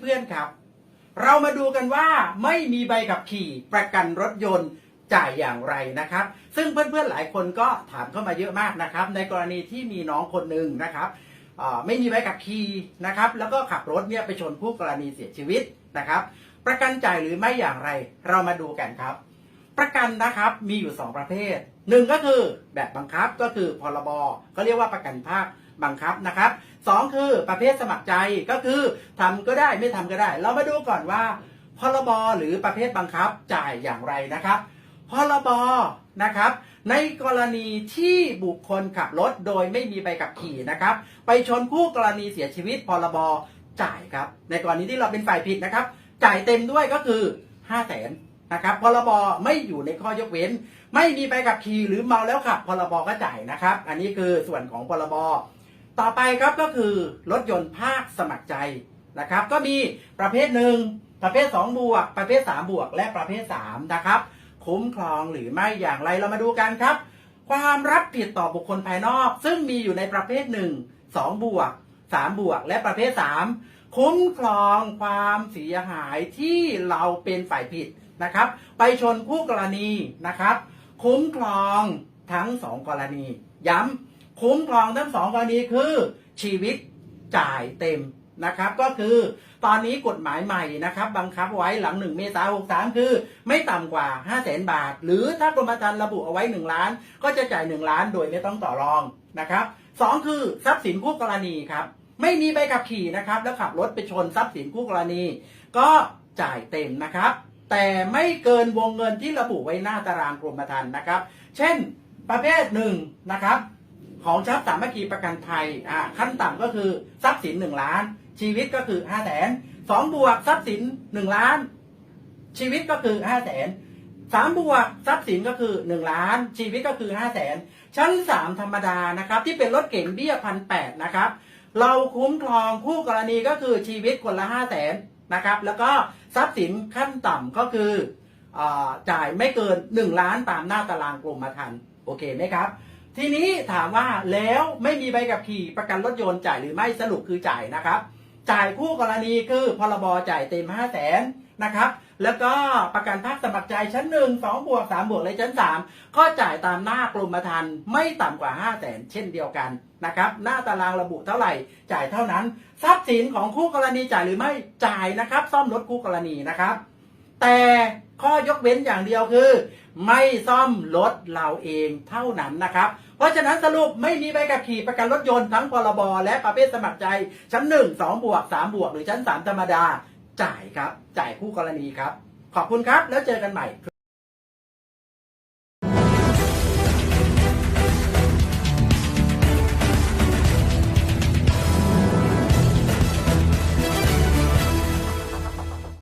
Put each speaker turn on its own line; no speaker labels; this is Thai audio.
เพื่อนครับ เรามาดูกันว่าไม่มีใบขับขี่ประกันรถยนต์จ่ายอย่างไรนะครับ ซึ่งเพื่อนๆหลายคนก็ถามเข้ามาเยอะมากนะครับ ในกรณีที่มีน้องคนหนึ่งนะครับไม่มีใบขับขี่นะครับ แล้วก็ขับรถเนี่ยไปชนผู้กรณีเสียชีวิตนะครับ ประกันจ่ายหรือไม่อย่างไร เรามาดูกันครับ ประกันนะครับมีอยู่ 2 ประเภท หนึ่งก็คือแบบบังคับก็คือพรบก็เรียกว่าประกันภาคบังคับนะครับสองคือประเภทสมัครใจก็คือทำก็ได้ไม่ทำก็ได้ เรามาดูก่อนว่าพรบหรือประเภทบังคับจ่ายอย่างไรนะครับพรบนะครับในกรณีที่บุคคลขับรถโดยไม่มีใบขับขี่นะครับ ไปชนคู่กรณีเสียชีวิตพรบจ่ายครับ ในกรณีที่เราเป็นฝ่ายผิดนะครับ จ่ายเต็มด้วยก็คือ5 0 0แสน นะครับพรบไม่อยู่ในข้อยกเว้น ไม่มีใบขับขี่หรือเมาแล้วขับพรบก็จ่ายนะครับ อันนี้คือส่วนของพรบต่อไปครับก็คือรถยนต์ภาคสมัครใจนะครับ ก็มีประเภทหนึ่งประเภท2บวก ประเภท3บวก และประเภท3นะครับคุ้มครองหรือไม่อย่างไรเรามาดูกันครับ ความรับผิดต่อบุคคลภายนอก ซึ่งมีอยู่ในประเภท1 2บวก3บวก และประเภท 3 คุ้มครองความเสียหายที่เราเป็นฝ่ายผิด นะครับ ไปชนคู่กรณีนะครับ คุ้มครองทั้งสองกรณี ย้ำคุ้มครองทั้งสองกรณีคือชีวิตจ่ายเต็มนะครับก็คือตอนนี้กฎหมายใหม่นะครับ บังคับไว้หลัง 1 เมษายน63 คือ ไม่ต่ำกว่า 5 0 0แสนบาท หรือถ้ากรมธรรม์ระบุเอาไว้ 1 ล้าน ก็จะจ่าย 1 ล้านโดยไม่ต้องต่อรองนะครับสองคือทรัพย์สินคู่กรณีครับ ไม่มีใบขับขี่นะครับ แล้วขับรถไปชนทรัพย์สินคู่กรณี ก็จ่ายเต็มนะครับ แต่ไม่เกินวงเงินที่ระบุไว้หน้าตารางกรมธรรม์นะครับ เช่นประเภทหนึ่งนะครับ ของทรัพย์สามัคคีประกันภัยอ่าขั้นต่ำก็คือทรัพย์สิน 1 ล้าน ชีวิตก็คือ5 0 0แสนสองบวกทรัพย์สิน 1 ล้าน ชีวิตก็คือ5 0 0แสนสามบวกทรัพย์สินก็คือ 1 ล้าน ชีวิตก็คือ5 0 0แสนชั้น 3 ธรรมดานะครับ ที่เป็นรถเก๋งเบี้ยพันแปดนะครับ เราคุ้มครองคู่กรณีก็คือชีวิตคนละ5 0 0แสน นะครับ แล้วก็ทรัพย์สินขั้นต่ำก็คืออจ่ายไม่เกิน 1 ล้านตามหน้าตารางกรมธรรม์โอเคไหมครับ ทีนี้ถามว่าแล้วไม่มีใบขับขี่ประกันรถยนต์จ่ายหรือไม่สรุปคือจ่ายนะครับ จ่ายคู่กรณีคือพรบจ่ายเต็ม5 0 0แสนนะครับ แล้วก็ประกันภาคสมัครใจชั้น1 2บวก3บวกและชั้น3ก็จ่ายตามหน้ากรมธรรม์ไม่ต่ำกว่า5 0 0แสนเช่นเดียวกันนะครับ หน้าตารางระบุเท่าไหร่จ่ายเท่านั้น ทรัพย์สินของคู่กรณีจ่ายหรือไม่จ่ายนะครับ ซ่อมรถคู่กรณีนะครับ แต่ข้อยกเว้นอย่างเดียวคือ ไม่ซ่อมรถเราเองเท่านั้นนะครับ เพราะฉะนั้นสรุปไม่มีใบขับขี่ประกันรถยนต์ทั้งพรบและประเภทสมัครใจ ชั้น 1 2 บวก 3 บวก หรือชั้น 3 ธรรมดา จ่ายครับ จ่ายคู่กรณีครับ ขอบคุณครับแล้วเจอกันใหม่